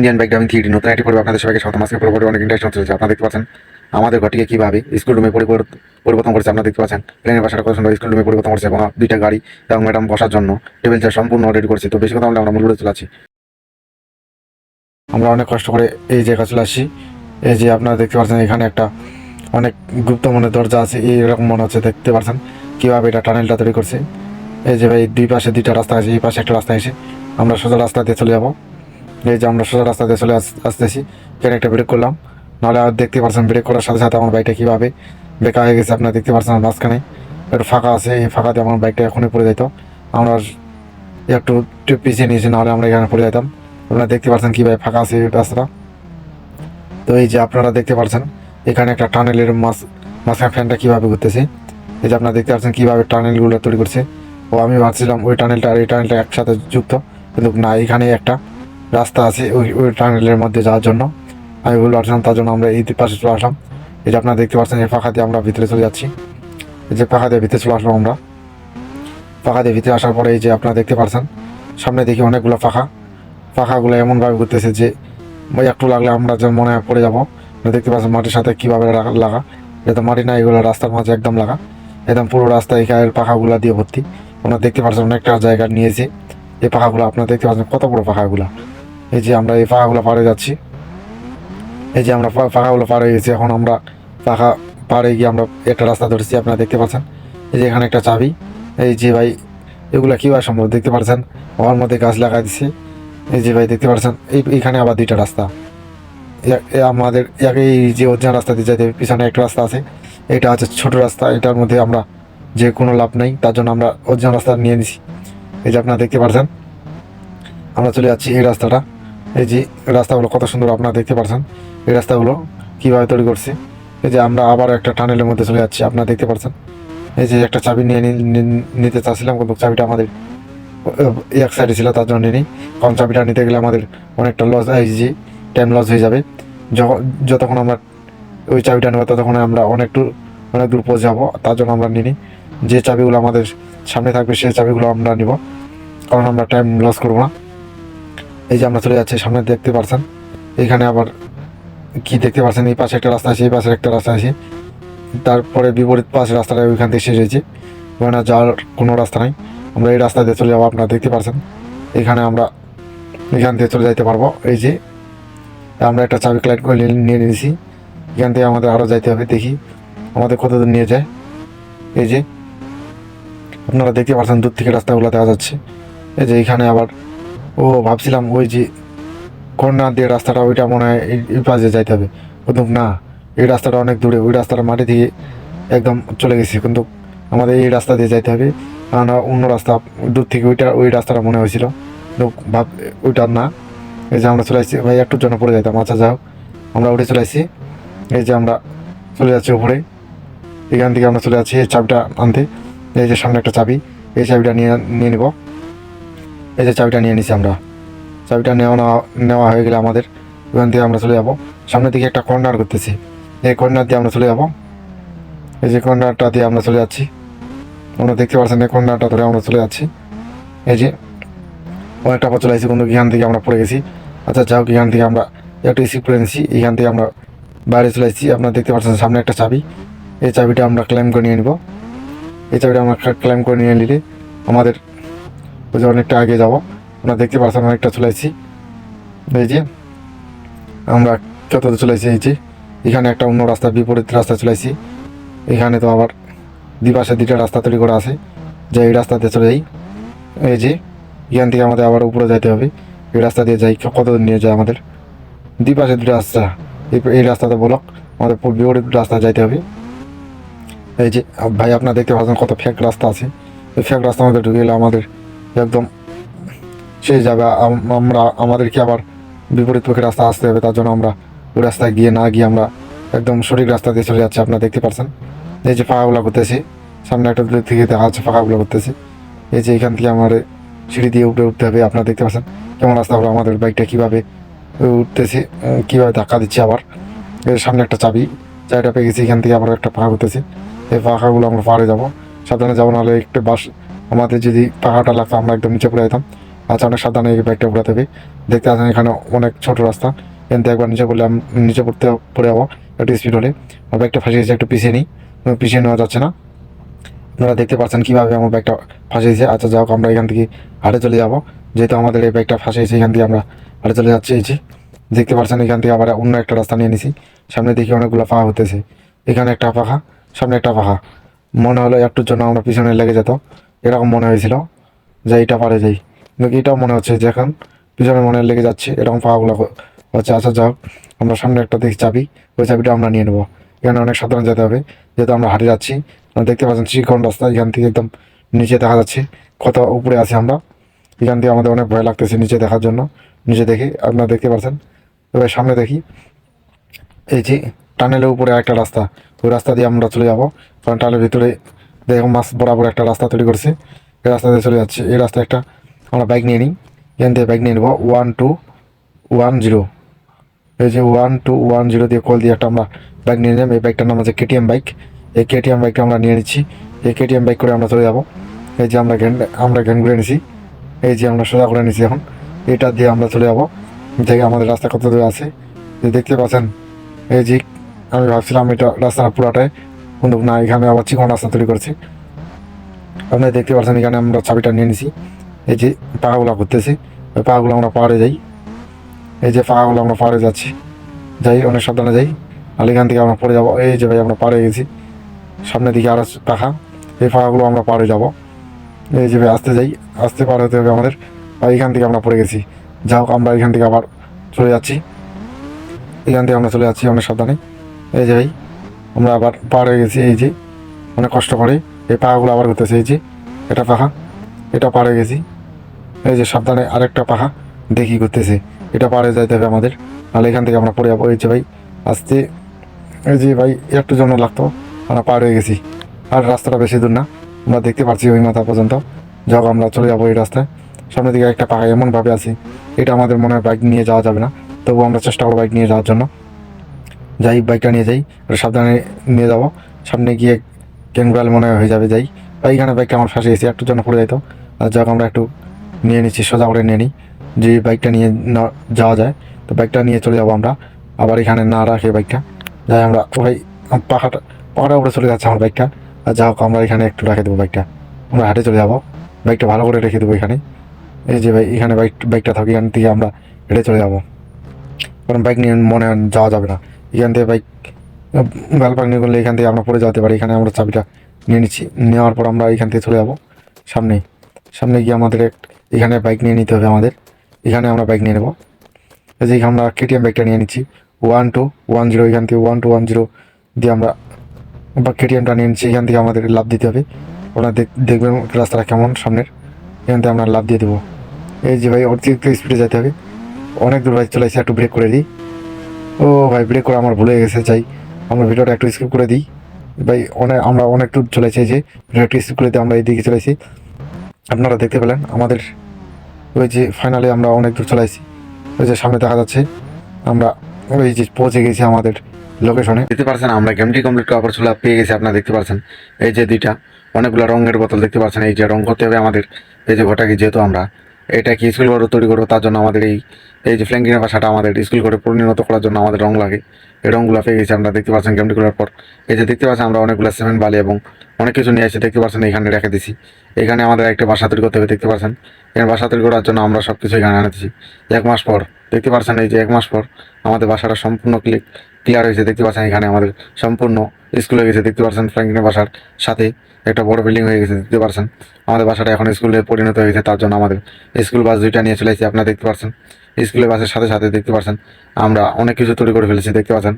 Indian bike driving three নতুন একটি পর্বে আপনাদের সবাইকে স্বাগত আজকে পুরোপুরি অনেক ইন্টারেস্ট চলছে। আপনারা দেখতে পাচ্ছেন, আমাদের ঘরটিকে কীভাবে স্কুল রুমে পরিবর্তন করেছে আপনারা দেখতে পাচ্ছেন। প্লেনের বাসাটা কত সুন্দর স্কুল রুমে পরিবর্তন করেছে এবং দুইটা গাড়ি এবং ম্যাডাম বসার জন্য টেবিল চেয়ার সম্পূর্ণ রেডি করেছে। তো বেশি কথা আমরা মূল চলে আসি। আমরা অনেক কষ্ট করে এই জায়গা চলে আসি। এই যে আপনারা দেখতে পাচ্ছেন, এখানে একটা অনেক গুপ্ত মনে দরজা আছে। এইরকম মনে হচ্ছে দেখতে পাচ্ছেন কীভাবে এটা টানেলটা তৈরি করছে। এই যে ভাই, দুই পাশে দুইটা রাস্তা আছে, এই পাশে একটা রাস্তা আছে। আমরা সোজা রাস্তা দিয়ে চলে যাব। এই যে আমরা সোজা রাস্তা দিয়ে চলে আস- আসতেছি এখানে একটা ব্রেক করলাম। নাহলে আর দেখতে পারছেন ব্রেক করার সাথে সাথে আমার বাইকটা কীভাবে বেকা হয়ে গেছে, আপনারা দেখতে পাচ্ছেন মাঝখানে। একটু ফাঁকা আছে, এই ফাঁকাতে আমার বাইকটা এখনই পড়ে যেত আমরা একটু পিছিয়ে নিয়েছি, নাহলে আমরা এখানে পড়ে যেতাম। আপনারা দেখতে পাচ্ছেন কীভাবে ফাঁকা আছে রাস্তাটা। তো এই যে আপনারা দেখতে পাচ্ছেন এখানে একটা টানেলের মাছ মাঝখানে ফ্যানটা কীভাবে ঘুরতেছে। এই যে আপনারা দেখতে পাচ্ছেন কীভাবে টানেলগুলো তৈরি করছে। ও আমি ভাবছিলাম ওই টানেলটা আর এই টানেলটা একসাথে যুক্ত, কিন্তু না এখানে একটা। রাস্তা আছে ওই ওই টানেলের মধ্যে যাওয়ার জন্য। আমি বলে আসলাম তার জন্য আমরা এই পাশে চলে আসলাম। এই যে আপনারা দেখতে পাচ্ছেন, এই ফাঁকা দিয়ে আমরা ভিতরে চলে যাচ্ছি। এই যে ফাঁকা দিয়ে ভিতরে চলে আসলাম আমরা। ফাঁকা দিয়ে ভিতরে আসার পরে এই যে আপনারা দেখতে পাচ্ছেন, সামনে দেখি অনেকগুলো ফাঁকা। ফাঁকাগুলো এমনভাবে ঘুরতেছে যে একটু লাগলে আমরা যেন মনে পড়ে যাব। দেখতে পাচ্ছেন মাটির সাথে কীভাবে লাগা- এটা মাটি না, এগুলো রাস্তার মাঝে একদম লাগা। একদম পুরো রাস্তা এখানে পাখাগুলো দিয়ে ভর্তি। আপনারা দেখতে পাচ্ছেন, অনেকটা জায়গা নিয়েছে। এই পাখাগুলো আপনারা দেখতে পাচ্ছেন, কত বড় পাখাগুলো এই যে আমরা এই পাখাগুলো পাড়ে যাচ্ছি। এই যে আমরা পা- পাখাগুলো পার হয়ে গেছি এখন আমরা পাখা পাড়ে গিয়ে আমরা একটা রাস্তা ধরেছি আপনারা দেখতে পাচ্ছেন। এই যে এখানে একটা চাবি। এই যে ভাই এগুলা কীভাবে সম্ভব? দেখতে পাচ্ছেন? আমার মধ্যে গাছ লাগাই দিছে। এই যে ভাই দেখতে পাচ্ছেন? এই এইখানে আবার দুইটা রাস্তা। আমাদের এই যে অরিজিনাল রাস্তা দিয়ে হবে, পিছনে একটা রাস্তা আছে। এটা আছে ছোট রাস্তা এটার মধ্যে আমরা যে কোনো লাভ নেই তার জন্য আমরা অরিজিনাল রাস্তা নিয়ে নিছি। এই যে আপনারা দেখতে পাচ্ছেন? আমরা চলে যাচ্ছি এই রাস্তাটা। এই যে রাস্তাগুলো কত সুন্দর আপনারা দেখতে পাচ্ছেন এই রাস্তাগুলো কীভাবে তৈরি করছে। এই যে আমরা আবার একটা টানেলের মধ্যে চলে যাচ্ছি, আপনারা দেখতে পাচ্ছেন এই যে একটা চাবি নিয়ে নিতে চাচ্ছিলাম কিন্তু চাবিটা আমাদের এক সাইডে ছিল, তার জন্য নিই কারণ চাবিটা নিতে গেলে আমাদের অনেকটা লস এই যে টাইম লস হয়ে যাবে। যতক্ষণ আমরা ওই চাবিটা নেব, ততক্ষণ আমরা অনেকটু অনেক দূর পৌঁছে যাব, তার জন্য আমরা নিই যে চাবিগুলো আমাদের সামনে থাকবে, সেই চাবিগুলো আমরা নিব। কারণ আমরা টাইম লস করব না। এই যে আমরা চলে যাচ্ছি, সামনে দেখতে পারছেন? এখানে আবার কি দেখতে পাচ্ছেন এই পাশে একটা রাস্তা আছে, এই পাশে একটা রাস্তা আছে। তারপরে বিপরীত পাশে রাস্তাটা ওইখান থেকে শেষ হয়েছে। ওখানে যাওয়ার কোনো রাস্তা নাই। আমরা এই রাস্তা দিয়ে চলে যাব, আপনারা দেখতে পাচ্ছেন এখানে আমরা এখান থেকে চলে যাইতে পারব। এই যে আমরা একটা চাবি ক্লাইট করে নিয়ে- নিয়ে নিয়েছি। এখান থেকে আমাদের আরও যাইতে হবে, দেখি আমাদের কত দূর নিয়ে যায়। এই যে আপনারা দেখতে পাচ্ছেন দূর থেকে রাস্তাগুলো দেখা যাচ্ছে। এই যে এখানে আবার ও ভাবছিলাম ওই যে কর্নার দিয়ে রাস্তাটা, ওইটা মনে হয় এই- পাশে যাইতে হবে। কিন্তু না, এই রাস্তাটা অনেক দূরে, ওই রাস্তাটা মাটি দিয়ে একদম চলে গেছে। কিন্তু আমাদের এই রাস্তা দিয়ে যাইতে হবে। কারণ অন্য রাস্তা, দূর থেকে ওইটা, ওই রাস্তাটা মনে হয়েছিল। ভাব, ওইটা না। এই যে আমরা চলে আসছি, ভাই একটুর জন্য পড়ে যাইতাম। আচ্ছা যাও আমরা উঠে চলে আসছি। এই যে আমরা চলে যাচ্ছি উপরে। এখান থেকে আমরা চলে যাচ্ছি এই চাবিটা আনতে। এই যে সামনে একটা চাবি, এই চাবিটা নিয়ে নিয়ে নিব। এই যে চাবিটা নিয়ে নিছি আমরা। চাবিটা নেওয়া নেওয়া হয়ে গেলে আমাদের, ওখান থেকে আমরা চলে যাব। সামনের দিকে একটা কর্নার করতেছি। এই কর্নার দিয়ে আমরা চলে যাব। এই যে কর্নারটা দিয়ে আমরা চলে যাচ্ছি। আমরা দেখতে পাচ্ছেন এই কর্নারটা ধরে আমরা চলে যাচ্ছি। এই যে অনেকটা পথ চলে আসছি কিন্তু এখান থেকে আমরা পড়ে গেছি। আচ্ছা যাও, এখান থেকে আমরা একটু রিসিভ করে নিছি। এখান থেকে আমরা বাইরে চলে আসছি। আপনারা দেখতে পাচ্ছেন সামনে একটা চাবি। এই চাবিটা আমরা ক্লেম করে নিয়ে নিব। এই চাবিটা আমরা ক্লেম করে নিয়ে নিলে আমাদের ওই অনেকটা আগে যাব। আমরা দেখতে পাচ্ছেন অনেকটা চলে এই যে, আমরা কত দূর চলে যে, এখানে একটা অন্য রাস্তা বিপরীত রাস্তা চলে এখানে তো আবার দুপাশে দুইটা রাস্তা তৈরি করা আছে, যে এই রাস্তাতে চলে যাই। এই যে, এখান থেকে আমাদের আবার উপরে যাইতে হবে। এই রাস্তা দিয়ে যাই কত দূর নিয়ে যায় আমাদের। দুই পাশে দুটো রাস্তা, এই রাস্তাতে বলক, আমাদের বিপরীত রাস্তা যাইতে হবে। এই যে, ভাই, আপনারা দেখতে পাচ্ছেন কত ফ্যাক রাস্তা আছে। এই ফ্যাক রাস্তার মধ্যে ঢুকে গেলে আমাদের একদম শেষ যাবে আম- আমরা, আমাদেরকে আবার বিপরীত পক্ষে রাস্তা আসতে হবে, তার জন্য আমরা ওই রাস্তায় গিয়ে না গিয়ে আমরা একদম সঠিক রাস্তা দিয়ে চলে যাচ্ছি, আপনারা দেখতে পাচ্ছেন এই যে ফাঁকাগুলো করতেছি, সামনে একটা দূর থেকে দেখা যাচ্ছে ফাঁকাগুলো করতেছি। এই যে এখান থেকে আমার সিঁড়ি দিয়ে উপরে উঠতে হবে, আপনারা দেখতে পাচ্ছেন কেমন রাস্তা হলো, আমাদের বাইকটা কীভাবে উঠতেছে কীভাবে ধাক্কা দিচ্ছে আবার। এর সামনে একটা চাবি, চাবিটা পেয়ে গেছি, এখান থেকে আবার একটা ফাঁকা করতেছি। এই ফাঁকাগুলো আমরা পাহাড়ে যাব। সাবধানে যাব, নাহলে একটু বাস আমাদের যদি পাহাড়টা লাগতো, আমরা একদম নিচে পড়ে যেতাম। আচ্ছা অনেক সাবধানে এই বাইকটা ঘোরাতে হবে। দেখতে পাচ্ছেন এখানে অনেক ছোট রাস্তা। কিন্তু একবার নিচে পড়লে আম- নিচে পড়তে পড়ে যাব একটু স্পিড হলে। আমার বাইকটা গেছে একটু পিছিয়ে নিই। পিছিয়ে নেওয়া যাচ্ছে না। আপনারা দেখতে পাচ্ছেন কীভাবে আমার বাইকটা ফাঁসিয়েছে আচ্ছা হোক, আমরা এখান থেকে হাটে চলে যাব। যেহেতু আমাদের এই বাইকটা ফাঁসিয়েছে এখান থেকে আমরা হাটে চলে যাচ্ছি। এই দেখতে পাচ্ছেন এখান থেকে আবার অন্য একটা রাস্তা নিয়ে নিছি। সামনে দেখি অনেকগুলো পাখা হতেছে এখানে একটা পাখা সামনে একটা পাখা মনে হলো একটুর জন্য আমরা পিছনে লেগে যেত। এরকম মনে হয়েছিল যে এটা পারে যাই। কিন্তু এটাও মনে হচ্ছে যে এখন পিছনে মনে লেগে যাচ্ছে, এরকম হ- হচ্ছে। আচ্ছা যাক, আমরা সামনে একটা দেখি চাবি, ওই চাবিটা আমরা নিয়ে নেব। এখানে অনেক সাধারণ যেতে হবে, যেহেতু আমরা হাঁটে যাচ্ছি দেখতে পাচ্ছেন চিকন রাস্তা, এখান থেকে একদম নিচে দেখা যাচ্ছে, কত উপরে আছি আমরা। এখান থেকে আমাদের অনেক ভয় লাগতেছে নিচে দেখার জন্য, নিচে দেখে, আপনারা দেখতে পাচ্ছেন। এবার সামনে দেখি, এই যে টানেলের উপরে একটা রাস্তা, ওই রাস্তা দিয়ে আমরা চলে যাব, কারণ টানেলের ভিতরে দেখো মাছ বরাবর একটা রাস্তা তৈরি করছে। এই রাস্তা দিয়ে চলে যাচ্ছে। এই রাস্তায় একটা আমরা বাইক নিয়ে নিই। এখান থেকে বাইক নিয়ে নেব। ওয়ান টু ওয়ান জিরো এই যে ওয়ান টু ওয়ান জিরো দিয়ে কল দিয়ে একটা আমরা বাইক নিয়ে নিলাম। এই বাইকটার নাম হচ্ছে কেটিএম বাইক এই কেটিএম বাইকটা আমরা নিয়ে নিচ্ছি। এই কেটিএম বাইক করে আমরা চলে যাব। এই যে আমরা ঘ্যান আমরা ঘ্যান ঘুরে নিছি এই যে আমরা সোজা করে নিছি এখন। এটা দিয়ে আমরা চলে যাব। দেখে আমাদের রাস্তা কত দূরে আছে দেখতে পাচ্ছেন। এই যে আমি ভাবছিলাম এটা রাস্তা পুরাটাই কিন্তু না, এখানে আবার চিকন রাস্তা তৈরি করছি। আপনারা দেখতে পাচ্ছেন, এখানে আমরা চাবিটা নিয়ে নিছি। এই যে পাহাগুলো ঘুরতেছি, ওই পাহাগুলো আমরা পাহাড়ে যাই। এই যে পাহাগুলো আমরা পাহাড়ে যাচ্ছি, যাই, অনেক সাবধানে যাই। আর এখান থেকে আমরা পড়ে যাব। এই যে ভাই, আমরা পাড়ে গেছি। সামনের দিকে আরও পাখা এই পাখাগুলো আমরা পাড়ে যাব। এই যে ভাই, আসতে যাই। আসতে পার হতে হবে আমাদের। আর এখান থেকে আমরা পড়ে গেছি। যা হোক, আমরা এখান থেকে আবার চলে যাচ্ছি। এখান থেকে আমরা চলে যাচ্ছি অনেক সাবধানে। এই যে ভাই আমরা আবার পার হয়ে গেছি, এই যে। অনেক কষ্ট করে। এই পাখাগুলো আবার ঘুরতেছে, এই যে। এটা পাখা, এটা হয়ে গেছি। এই যে সাবধানে আরেকটা পাখা, দেখি ঘুরতেছে। এটা পারে যাইতে হবে আমাদের। তাহলে এখান থেকে আমরা পড়ে যাব। এই যে ভাই, আসতে। এই যে ভাই, একটু জন্য লাগতো। আমরা পার হয়ে গেছি। আর রাস্তাটা বেশি দূর না। আমরা দেখতে পাচ্ছি ওই মাথা পর্যন্ত। যখন আমরা চলে যাব এই রাস্তায়। সামনের দিকে একটা পাখা এমনভাবে আছে। এটা আমাদের মনে হয় বাইক নিয়ে যাওয়া যাবে না। তবুও আমরা চেষ্টা করব বাইক নিয়ে যাওয়ার জন্য। যাই বাইকটা নিয়ে যাই সাবধানে নিয়ে যাব। সামনে গিয়ে ক্যাঙ্গুরাল মনে হয়ে যাবে, যাই। এইখানে বাইকটা আমার ফাঁসে গেছি, একটু জন্য পড়ে আর যাক, আমরা একটু নিয়ে নিচ্ছি, সোজা করে নিয়ে নিই। যে বাইকটা নিয়ে না- যাওয়া যায়, তো বাইকটা নিয়ে চলে যাব আমরা। আবার এখানে না রাখে বাইকটা যাই, আমরা ওই পাখাটা পাখাটা উপরে চলে যাচ্ছে আমার বাইকটা আর যা হোক আমরা এখানে একটু রেখে দেবো বাইকটা আমরা হাটে চলে যাব। বাইকটা ভালো করে রেখে দেবো এখানে। এই যে ভাই, এখানে বাইক বাইকটা থাকি এখান থেকে আমরা হেঁটে চলে যাব। কারণ বাইক নিয়ে মনে যাওয়া যাবে না। এখান থেকে বাইক গাল নিয়ে করলে এখান থেকে আমরা পড়ে যেতে পারি। এখানে আমরা চাবিটা নিয়ে নিচ্ছি। নেওয়ার পর আমরা এখান থেকে চলে যাব। সামনে সামনে গিয়ে আমাদের এখানে বাইক নিয়ে নিতে হবে আমাদের। এখানে আমরা বাইক নিয়ে নেব। এই যে আমরা কেটিএম বাইকটা নিয়ে নিচ্ছি। ওয়ান টু ওয়ান জিরো এখান থেকে ওয়ান টু ওয়ান জিরো দিয়ে আমরা বা কেটিএমটা নিয়ে নিচ্ছি। এখান থেকে আমাদের লাভ দিতে হবে। ওরা দেখ- দেখবেন রাস্তাটা কেমন সামনের। এখান থেকে আমরা লাভ দিয়ে দেবো। এই যে ভাই, অতিরিক্ত স্পিডে যেতে হবে। অনেক দূর বাইক চলেছে একটু ব্রেক করে দিই। ও ভাই ব্রেক করে আমার ভুলে গেছে চাই আমরা ভিডিওটা একটু স্কিপ করে দিই। ভাই, অনেক আমরা অনেক দূর চলেছি যে ভিডিও একটু স্কিপ করে দিয়ে আমরা এইদিকে চলেছি আপনারা দেখতে পেলেন, আমাদের ওই যে ফাইনালি আমরা অনেক দূর চলে আসি ওই যে সামনে দেখা যাচ্ছে, আমরা ওই যে পৌঁছে গেছি আমাদের লোকেশনে দেখতে পাচ্ছেন আমরা গেমটি কমপ্লিট করার পর পেয়ে গেছি, আপনারা দেখতে পাচ্ছেন এই যে দুইটা, অনেকগুলো রঙের বোতল দেখতে পাচ্ছেন এই যে রং করতে হবে আমাদের। এই যে ঘটাকে যেহেতু আমরা এটা কি স্কুল ঘরে তৈরি করব তার জন্য আমাদের এই এই যে ফ্ল্যাঙ্কিনের ভাষাটা আমাদের স্কুল ঘরে পরিণত করার জন্য আমাদের রং লাগে। এই রঙগুলো পেয়ে গেছি আমরা, দেখতে পাচ্ছেন গেমটি করার পর। এই যে দেখতে পাচ্ছেন আমরা অনেকগুলো সিমেন্ট বালি এবং অনেক কিছু নিয়ে এসে দেখতে পাচ্ছেন এখানে রেখে দিছি। এখানে আমাদের একটা বাসা তৈরি করতে হবে, দেখতে পাচ্ছেন? এখানে বাসা তৈরি করার জন্য আমরা সব কিছু এখানে আনেছি এক মাস পর, দেখতে পাচ্ছেন এই যে এক মাস পর আমাদের বাসাটা সম্পূর্ণ ক্লিক ক্লিয়ার হয়েছে। দেখতে পাচ্ছেন এখানে আমাদের সম্পূর্ণ স্কুল হয়ে গেছে, দেখতে পাচ্ছেন ফ্র্যাঙ্কলিনের বাসার সাথে একটা বড় বিল্ডিং হয়ে গেছে, দেখতে পাচ্ছেন আমাদের বাসাটা এখন স্কুলে পরিণত হয়ে গেছে তার জন্য আমাদের স্কুল বাস দুইটা নিয়ে চলে এসেছি আপনারা দেখতে পাচ্ছেন স্কুলের বাসের সাথে সাথে দেখতে পাচ্ছেন আমরা অনেক কিছু তৈরি করে ফেলেছি, দেখতে পাচ্ছেন?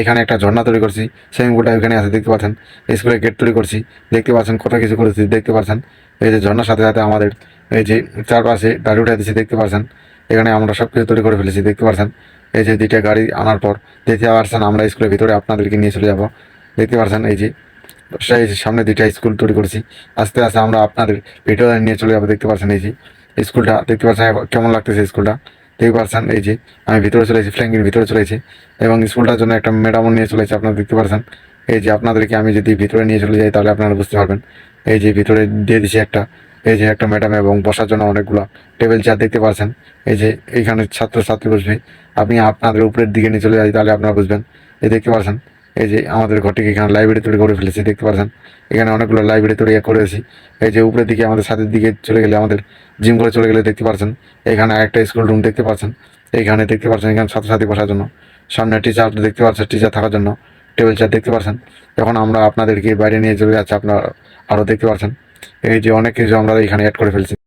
এখানে একটা ঝর্ণা তৈরি করছি সুইমিং পুলটা এখানে আছে, দেখতে পাচ্ছেন? স্কুলের গেট তৈরি করছি, দেখতে পাচ্ছেন কত কিছু করেছি, দেখতে পাচ্ছেন? এই যে ঝর্ণার সাথে সাথে আমাদের এই যে চারপাশে গাড়ি উঠে দিচ্ছি দেখতে পাচ্ছেন? এখানে আমরা সব কিছু তৈরি করে ফেলেছি, দেখতে পাচ্ছেন? এই যে দুইটা গাড়ি আনার পর দেখতে পাচ্ছেন, আমরা স্কুলের ভিতরে আপনাদেরকে নিয়ে চলে যাব দেখতে পাচ্ছেন এই যে সেই যে সামনে দুইটা স্কুল তৈরি করেছি। আস্তে আস্তে আমরা আপনাদের ভিডিও নিয়ে চলে যাব, দেখতে পাচ্ছেন এই যে স্কুলটা, দেখতে পাচ্ছেন কেমন লাগতেছে স্কুলটা? দেখতে পাচ্ছেন এই যে, আমি ভিতরে চলেছি ফ্ল্যাঙ্কের ভিতরে চলেছি এবং স্কুলটার জন্য একটা ম্যাডামও নিয়ে চলেছে আপনারা দেখতে পাচ্ছেন এই যে, আপনাদেরকে আমি যদি ভিতরে নিয়ে চলে যাই, তাহলে আপনারা বুঝতে পারবেন। এই যে, ভিতরে দিয়ে দিছি একটা, এই যে, একটা ম্যাডাম, এবং বসার জন্য অনেকগুলো টেবিল চেয়ার দেখতে পাচ্ছেন এই যে, এইখানে ছাত্র ছাত্রী বসবে। আপনি আপনাদের উপরের দিকে নিয়ে চলে যাই, তাহলে আপনারা বুঝবেন। এই দেখতে পাচ্ছেন এই যে আমাদের ঘরটিকে এখানে লাইব্রেরি তৈরি করে ফেলেছি, দেখতে পাচ্ছেন এখানে অনেকগুলো লাইব্রেরি তৈরি করেছি। এই যে উপরের দিকে আমাদের ছাদের দিকে চলে গেলে আমাদের জিম করে চলে গেলে দেখতে পাচ্ছেন এখানে একটা স্কুল রুম দেখতে পাচ্ছেন এইখানে দেখতে পাচ্ছেন এখানে ছাত্রছাত্রী বসার জন্য। সামনে টিচার দেখতে পাচ্ছেন টিচার থাকার জন্য। টেবিল চেয়ার দেখতে পাচ্ছেন এখন আমরা আপনাদেরকে বাইরে নিয়ে চলে যাচ্ছি, আপনারা আরও দেখতে পাচ্ছেন এই যে অনেক কিছু আমরা এখানে অ্যাড করে ফেলছি।